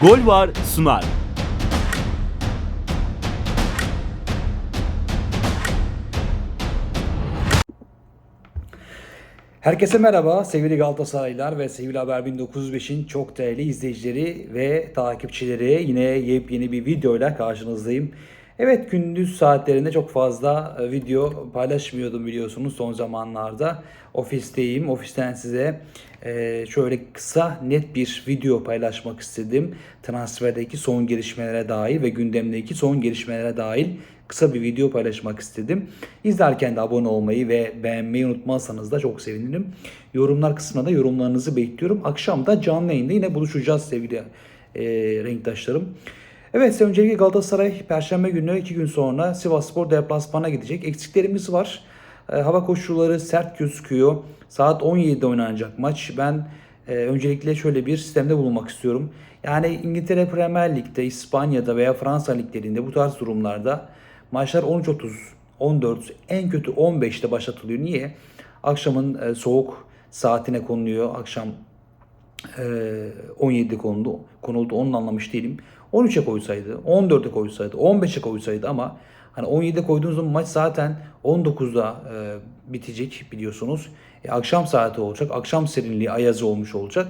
Gol var sunar. Herkese merhaba sevgili Galatasaraylılar ve sevgili Haber 1905'in çok değerli izleyicileri ve takipçileri. Yine yepyeni bir videoyla karşınızdayım. Evet gündüz saatlerinde çok fazla e, video paylaşmıyordum biliyorsunuz son zamanlarda. Ofisteyim. Ofisten size e, şöyle kısa net bir video paylaşmak istedim. Transferdeki son gelişmelere dair ve gündemdeki son gelişmelere dair kısa bir video paylaşmak istedim. İzlerken de abone olmayı ve beğenmeyi unutmazsanız da çok sevinirim. Yorumlar kısmına da yorumlarınızı bekliyorum. Akşam da canlı yayında yine buluşacağız sevgili e, renktaşlarım. Evet öncelikle Galatasaray Perşembe günü 2 gün sonra Sivasspor deplasmana gidecek. Eksiklerimiz var. E, hava koşulları sert gözüküyor. Saat 17'de oynanacak maç. Ben e, öncelikle şöyle bir sistemde bulunmak istiyorum. Yani İngiltere Premier Lig'de, İspanya'da veya Fransa liglerinde bu tarz durumlarda maçlar 13.30, 14, en kötü 15'te başlatılıyor. Niye? Akşamın e, soğuk saatine konuluyor. Akşam e, 17 konuldu. konuldu. Onu anlamış değilim. 13'e koysaydı, 14'e koysaydı, 15'e koysaydı ama hani 17'de koyduğunuz zaman maç zaten 19'da e, bitecek biliyorsunuz. E, akşam saati olacak. Akşam serinliği ayazı olmuş olacak.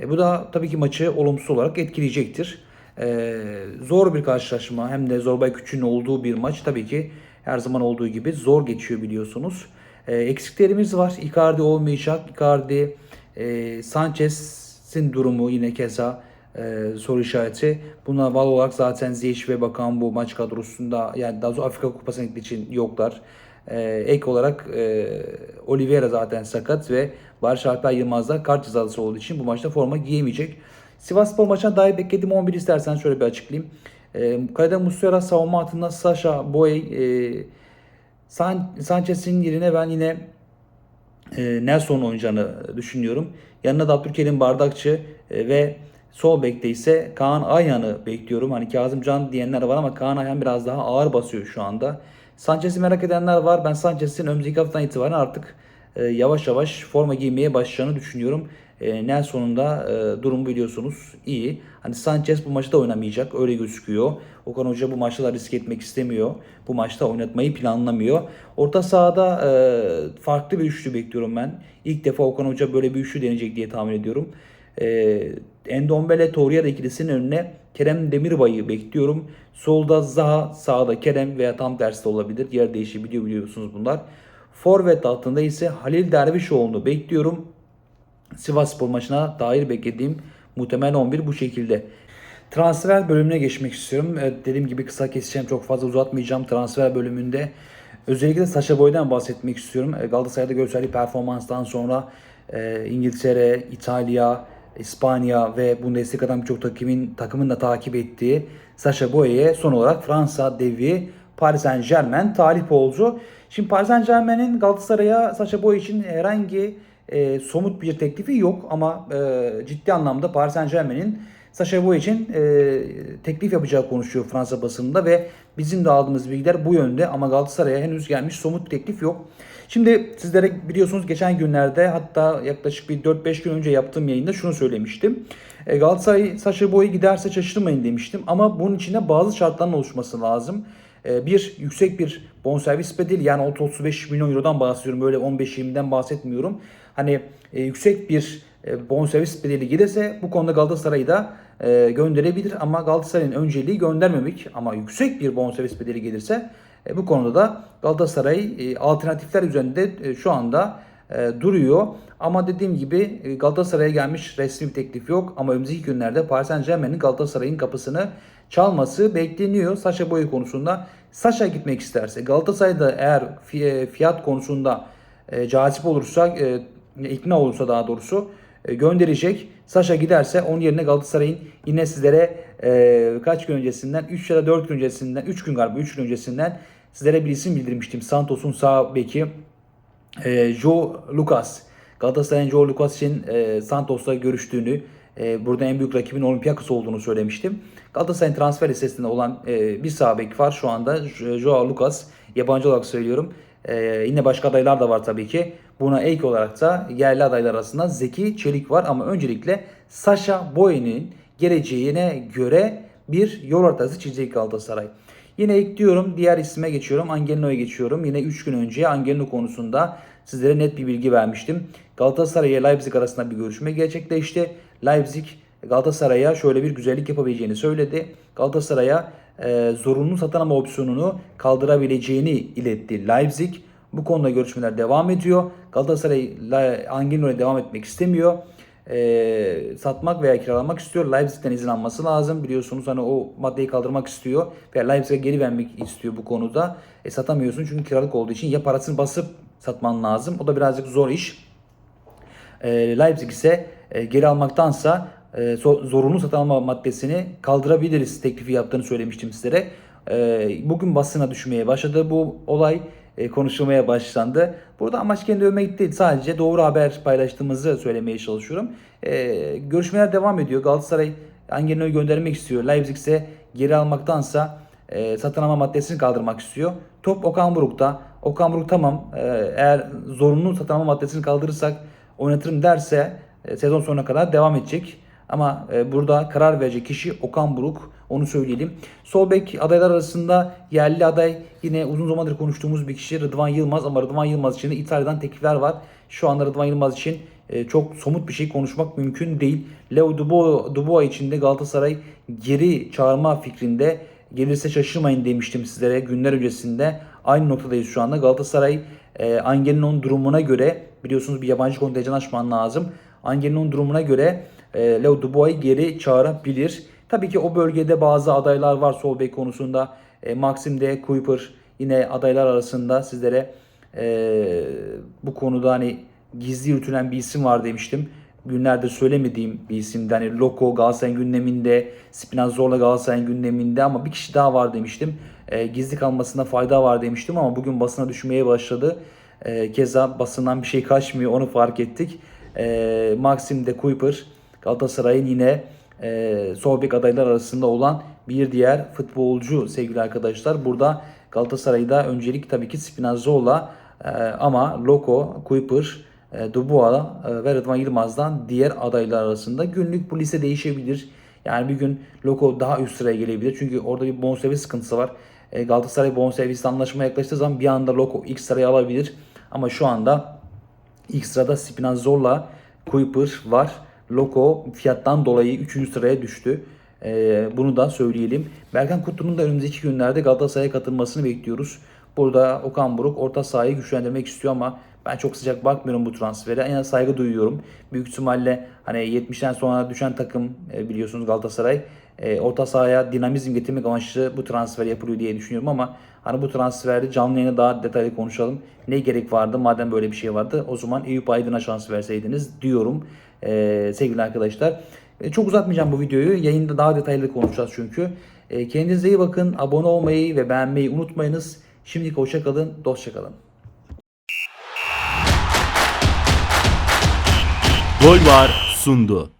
E, bu da tabii ki maçı olumsuz olarak etkileyecektir. E, zor bir karşılaşma hem de Zorbay Küçük'ün olduğu bir maç tabii ki her zaman olduğu gibi zor geçiyor biliyorsunuz. E, eksiklerimiz var. Icardi olmayacak. Icardi, e, Sanchez'in durumu yine keza e, soru işareti. Buna bağlı olarak zaten Ziyech ve Bakan bu maç kadrosunda yani daha sonra Afrika Kupası'na gittiği için yoklar. E, ek olarak e, Oliveira zaten sakat ve Barış Alper Yılmaz da kart cezalısı olduğu için bu maçta forma giyemeyecek. Sivas Spor maçına dair beklediğim 11 istersen şöyle bir açıklayayım. E, kalede Muslera savunma hattında Sasha Boy e, San, Sanchez'in yerine ben yine e, Nelson oynayacağını düşünüyorum. Yanına da Abdülkerim Bardakçı e, ve sol bekte ise Kaan Ayhan'ı bekliyorum. Hani Kazım Can diyenler var ama Kaan Ayhan biraz daha ağır basıyor şu anda. Sanchez'i merak edenler var. Ben Sanchez'in önümüzdeki haftadan itibaren artık e, yavaş yavaş forma giymeye başlayacağını düşünüyorum. E, Nelson'un da e, durumu biliyorsunuz iyi. Hani Sanchez bu maçta oynamayacak öyle gözüküyor. Okan Hoca bu maçta da risk etmek istemiyor. Bu maçta oynatmayı planlamıyor. Orta sahada e, farklı bir üçlü bekliyorum ben. İlk defa Okan Hoca böyle bir üçlü deneyecek diye tahmin ediyorum. E, Endombele Torreira ikilisinin önüne Kerem Demirbay'ı bekliyorum. Solda Zaha, sağda Kerem veya tam tersi de olabilir. Yer değişebiliyor biliyorsunuz bunlar. Forvet altında ise Halil Dervişoğlu'nu bekliyorum. Sivasspor maçına dair beklediğim muhtemel 11 bu şekilde. Transfer bölümüne geçmek istiyorum. Evet, dediğim gibi kısa keseceğim. Çok fazla uzatmayacağım. Transfer bölümünde özellikle Sacha Boy'dan bahsetmek istiyorum. E, Galatasaray'da gösterdiği performanstan sonra e, İngiltere, İtalya, İspanya ve Bundesliga'dan birçok takımın, takımın da takip ettiği Sacha Boey'e son olarak Fransa devi Paris Saint Germain talip oldu. Şimdi Paris Saint Germain'in Galatasaray'a Sacha Boey için herhangi e, somut bir teklifi yok ama e, ciddi anlamda Paris Saint Germain'in Sacha Boey için e, teklif yapacağı konuşuyor Fransa basınında ve bizim de aldığımız bilgiler bu yönde ama Galatasaray'a henüz gelmiş somut teklif yok. Şimdi sizlere biliyorsunuz geçen günlerde hatta yaklaşık bir 4-5 gün önce yaptığım yayında şunu söylemiştim. E, Galatasaray Sacha Boey giderse şaşırmayın demiştim ama bunun içinde bazı şartların oluşması lazım. E, bir yüksek bir bonservis bedeli yani 35 milyon eurodan bahsediyorum. Böyle 15-20'den bahsetmiyorum. Hani e, yüksek bir bonservis bedeli gelirse bu konuda Galatasaray'ı da gönderebilir ama Galatasaray'ın önceliği göndermemek ama yüksek bir bonservis bedeli gelirse e, bu konuda da Galatasaray e, alternatifler üzerinde e, şu anda e, duruyor. Ama dediğim gibi e, Galatasaray'a gelmiş resmi bir teklif yok ama önümüzdeki günlerde Paris Saint Germain'in Galatasaray'ın kapısını çalması bekleniyor Saşa Boy konusunda. Saşa gitmek isterse Galatasaray'da eğer fi- fiyat konusunda e, cazip olursa e, ikna olursa daha doğrusu e, gönderecek. Saşa giderse onun yerine Galatasaray'ın yine sizlere e, kaç gün öncesinden 3 ya da 4 gün öncesinden 3 gün galiba 3 gün öncesinden sizlere bir isim bildirmiştim. Santos'un sağ beki e, Joe Lucas. Galatasaray'ın Joe Lucas için e, Santos'la görüştüğünü, e, burada en büyük rakibin Olympiakos olduğunu söylemiştim. Galatasaray'ın transfer listesinde olan e, bir sağ bek var şu anda. Jo- Joao Lucas. Yabancı olarak söylüyorum. E, yine başka adaylar da var tabii ki. Buna ek olarak da yerli adaylar arasında Zeki Çelik var ama öncelikle Sasha Boye'nin geleceğine göre bir yol haritası çizecek Galatasaray. Yine ekliyorum. Diğer isme geçiyorum. Angelino'ya geçiyorum. Yine 3 gün önce Angelino konusunda sizlere net bir bilgi vermiştim. Galatasaray ile Leipzig arasında bir görüşme gerçekleşti. Leipzig Galatasaray'a şöyle bir güzellik yapabileceğini söyledi. Galatasaray'a e, zorunlu satın alma opsiyonunu kaldırabileceğini iletti Leipzig. Bu konuda görüşmeler devam ediyor. Galatasaray Angelino'ya devam etmek istemiyor. E, satmak veya kiralamak istiyor. Leipzig'ten izin alması lazım. Biliyorsunuz hani o maddeyi kaldırmak istiyor. Veya Leipzig'e geri vermek istiyor bu konuda. E, satamıyorsun çünkü kiralık olduğu için ya parasını basıp satman lazım. O da birazcık zor iş. E, Leipzig ise e, geri almaktansa e, zorunlu satın alma maddesini kaldırabiliriz teklifi yaptığını söylemiştim sizlere. E, bugün basına düşmeye başladı bu olay e, konuşulmaya başlandı. Burada amaç kendi övmek değil sadece doğru haber paylaştığımızı söylemeye çalışıyorum. Görüşmeler devam ediyor. Galatasaray Angelino'yu göndermek istiyor. Leipzig ise geri almaktansa satın alma maddesini kaldırmak istiyor. Top Okan Buruk'ta. Okan Buruk tamam eğer zorunlu satın alma maddesini kaldırırsak oynatırım derse e, sezon sonuna kadar devam edecek. Ama e, burada karar verecek kişi Okan Buruk. Onu söyleyelim. Sol bek adaylar arasında yerli aday yine uzun zamandır konuştuğumuz bir kişi Rıdvan Yılmaz. Ama Rıdvan Yılmaz için de İtalya'dan teklifler var. Şu anda Rıdvan Yılmaz için e, çok somut bir şey konuşmak mümkün değil. Leo Dubois, Dubois için de Galatasaray geri çağırma fikrinde gelirse şaşırmayın demiştim sizlere günler öncesinde. Aynı noktadayız şu anda. Galatasaray e, Angelino'nun durumuna göre biliyorsunuz bir yabancı kontenjan açman lazım. Angelino'nun durumuna göre e, Leo Dubois'u geri çağırabilir. Tabii ki o bölgede bazı adaylar var sol bek konusunda. E, Maxim de Kuiper yine adaylar arasında sizlere e, bu konuda hani gizli yürütülen bir isim var demiştim. Günlerde söylemediğim bir isimdi. Hani Loco Galatasaray'ın gündeminde, Spinazzola Galatasaray'ın gündeminde ama bir kişi daha var demiştim. E, gizli kalmasında fayda var demiştim ama bugün basına düşmeye başladı. E, keza basından bir şey kaçmıyor onu fark ettik. E, Maxim de Kuiper Galatasaray'ın yine e, sol bek adaylar arasında olan bir diğer futbolcu sevgili arkadaşlar. Burada Galatasaray'da öncelik tabii ki Spinazzola e, ama Loco, Kuiper, e, Dubois e, ve Rıdvan Yılmaz'dan diğer adaylar arasında günlük bu liste değişebilir. Yani bir gün Loco daha üst sıraya gelebilir. Çünkü orada bir bonservis sıkıntısı var. E, Galatasaray bonservisle anlaşmaya yaklaştığı zaman bir anda Loco ilk sıraya alabilir. Ama şu anda ilk sırada Spinazzola, Kuiper var. Loco fiyattan dolayı 3. sıraya düştü. Ee, bunu da söyleyelim. Berkan Kutlu'nun da önümüzdeki günlerde Galatasaray'a katılmasını bekliyoruz. Burada Okan Buruk orta sahayı güçlendirmek istiyor ama ben çok sıcak bakmıyorum bu transfere. Az saygı duyuyorum. Büyük ihtimalle hani 70'ten sonra düşen takım e, biliyorsunuz Galatasaray. E, orta sahaya dinamizm getirmek amaçlı bu transfer yapılıyor diye düşünüyorum ama hani bu transferde canlı yayına daha detaylı konuşalım. Ne gerek vardı madem böyle bir şey vardı o zaman Eyüp Aydın'a şans verseydiniz diyorum e, sevgili arkadaşlar. E, çok uzatmayacağım bu videoyu. Yayında daha detaylı konuşacağız çünkü. E, kendinize iyi bakın. Abone olmayı ve beğenmeyi unutmayınız. Şimdilik hoşça kalın, dostça kalın. Gol var sundu.